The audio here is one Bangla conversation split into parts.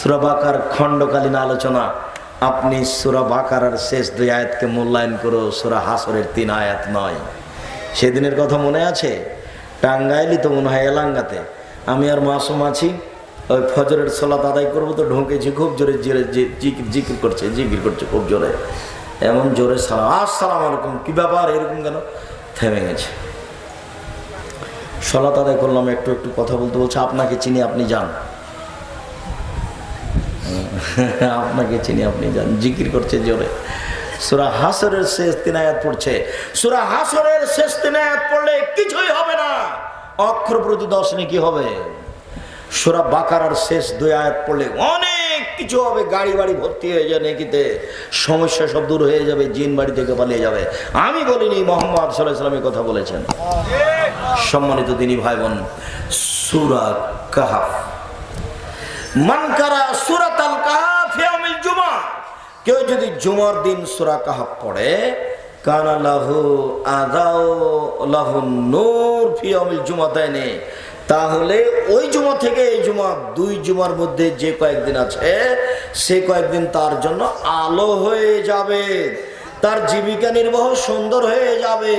সুরা বাকার খণ্ডকালীন আলোচনা। আপনি সুরা বাকার শেষ দুই আয়াতকে মূল্যায়ন করো, সুরা হাসরের তিন আয়াত নয়। সেদিনের কথা মনে আছে? টাঙ্গাইলি তো মনে হয় এলাঙ্গাতে। আমি আর মাসুম আছি। ওই ফজরের সলাত আদায় করব তো ঢুকেছি খুব জোরে জোরে জিকির করছে জিকির করছে খুব জোরে। এমন জোরে সালাম, আসসালাম আলাইকুম, কি ব্যাপার? এরকম কেন? থেমে গেছে। সলাত আদায় করলাম, একটু একটু কথা বলতে বলছে, আপনাকে চিনি, আপনি যান। আপনাকে চিনি, আপনি যান। জিকির করছে জোরে। সুরা হাসরের শেষ তিন আয়াত পড়ছে। সুরা হাসরের শেষ তিন আয়াত পড়লে কিছুই হবে না। অক্ষর প্রতি দশ কি হবে? সুরা বাকারার শেষ দুই আয়াত পড়লে অনেক কিছু হবে। গাড়ি বাড়ি ভর্তি হয়ে যায় নেকিতে। সমস্যা সব দূর হয়ে যাবে, জিন বাড়ি থেকে পালিয়ে যাবে। আমি বলিনি, মোহাম্মদ সাল্লাহ কথা বলেছেন। সম্মানিত তিনি ভাই বোন, সুরা কাহাফ। মানকারা সুরাতাল কাহাফ ইয়াউমিল জুমা কেউ যদি জুমার দিন সূরা কাহাফ পড়ে কানা লাহু আদাও লাহু নূর ফি ইয়াউমিল জুমাতাইনে। তাহলে ওই জুমা থেকে এই জুমা দুই জুমার মধ্যে যে কয়েকদিন আছে সে কয়েকদিন তার জন্য আলো হয়ে যাবে। তার জীবিকা নির্বাহ সুন্দর হয়ে যাবে।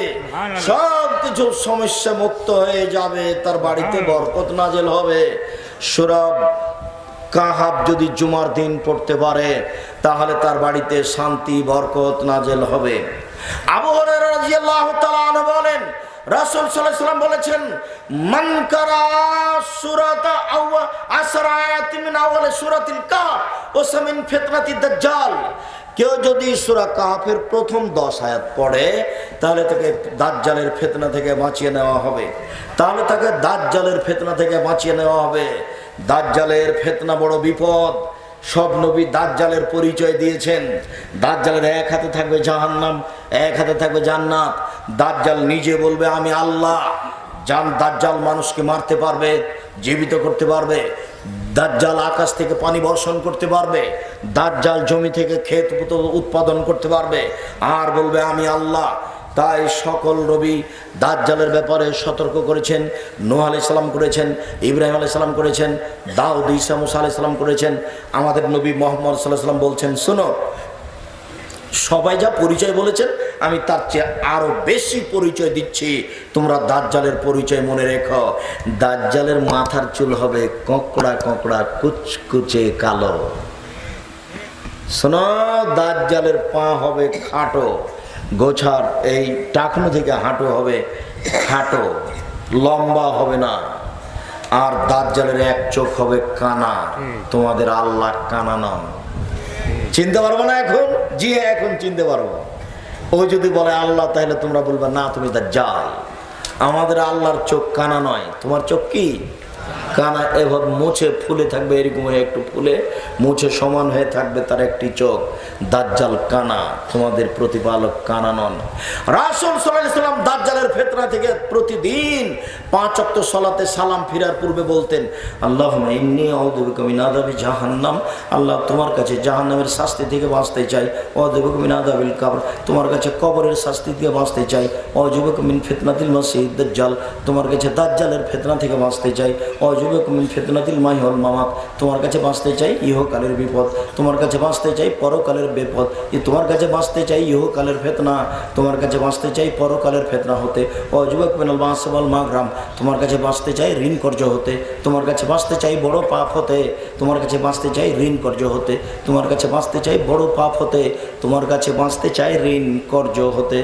সব কিছু সমস্যা মুক্ত হয়ে যাবে। তার বাড়িতে বরকত নাজেল হবে। সুরব কাহাব যদি জুমার দিন পড়তে পারে, তাহলে তার বাড়িতে শান্তি, বরকত নাজেল হবে। বলেন, রাসূল ওয়াসাল্লাম বলেছেন, মান কারা সূরাতা সূরাতিল কাহফ ওয়া মিন ফিতনাতিদ দাজ্জাল। কেউ যদি সূরা কাহফের প্রথম দশ আয়াত পড়ে, তাহলে তাকে দাজ্জালের ফেতনা থেকে বাঁচিয়ে নেওয়া হবে। তাহলে তাকে দাজ্জালের ফেতনা থেকে বাঁচিয়ে নেওয়া হবে। দাজ্জালের ফেতনা বড় বিপদ। সব নবী দাজ্জালের পরিচয় দিয়েছেন। দাজ্জালের এক হাতে থাকবে জাহান্নাম, এক হাতে থাকবে জান্নাত। দাজ্জাল নিজে বলবে, আমি আল্লাহ। জান দাজ্জাল মানুষকে মারতে পারবে, জীবিত করতে পারবে। দাজ্জাল আকাশ থেকে পানি বর্ষণ করতে পারবে। দাজ্জাল জমি থেকে ক্ষেত উৎপাদন করতে পারবে। আর বলবে, আমি আল্লাহ। তাই সকল রবি দাজ্জালের ব্যাপারে সতর্ক করেছেন, নোহ আলি সাল্লাম করেছেন, ইব্রাহিম আলি সাল্লাম করেছেন, দাউদ ইসা মুসা আলি সাল্লাম করেছেন, আমাদের নবী মোহাম্মদ সাল্লাহ সাল্লাম বলছেন, শোনো, সবাই যা পরিচয় বলেছেন, আমি তার চেয়ে আরও বেশি পরিচয় দিচ্ছি। তোমরা দাজ্জালের পরিচয় মনে রেখো। দাজ্জালের মাথার চুল হবে কঁকড়া কঁকড়া, কুচকুচে কালো। শোনো, দাজ্জালের পা হবে খাটো। গোছার এই টাকনো থেকে হাঁটু হবে, খাটো, লম্বা হবে না। আর দাজ্জালের এক চোখ হবে কানা, তোমাদের আল্লাহ কানা নন। চিনতে পারব না এখন? জি, এখন চিনতে পারব। ও যদি বলে, আল্লাহ, তাহলে তোমরা বলবে, না, তুমি দাজ্জাল। আমাদের আল্লাহর চোখ কানা নয়। তোমার চোখ কি? কানা এভাবে মুছে ফুলে থাকবে, এরকম হয়ে একটু ফুলে মুছে সমান হয়ে থাকবে তার একটি চোখ। দাজ্জাল কানা, তোমাদের প্রতিপালক কানা নন। রাসুল সাল্লাম দাজ্জালের ফেতনা থেকে প্রতিদিন পাঁচ অক্ট সলাতে সালাম ফিরার পূর্বে বলতেন আল্লাহ এমনি ইন্নি অদবিকমিনাদাবি জাহান্নাম। আল্লাহ তোমার কাছে জাহান্নামের শাস্তি থেকে বাঁচতে চাই। অদবিকমিনাদাবিল কাবর। তোমার কাছে কবরের শাস্তি থেকে বাঁচতে চাই। অযুবকমিন ফেতনাতিল মাসিদ দাজ্জাল। তোমার কাছে দাজ্জালের ফেতনা থেকে বাঁচতে চাই। অযুবকমিন ফেতনাতিল মাহিউল মামাত তোমার কাছে বাঁচতে চাই ইহকালের বিপদ। তোমার কাছে বাঁচতে চাই পরকালের বিপদ। এ তোমার কাছে বাঁচতে চাই ইহকালের ফেতনা। তোমার কাছে বাঁচতে চাই পরকালের ফেতনা হতে। অযুবক মেনল মাসবল মাগরাম, তোমার কাছে বাঁচতে চাই ঋণ কর্য হতে। তোমার কাছে বাঁচতে চাই বড় পাপ হতে। তোমার কাছে বাঁচতে চাই ঋণ কর্য হতে। তোমার কাছে বাঁচতে চাই বড় পাপ হতে। তোমার কাছে বাঁচতে চাই ঋণ কর্য হতে।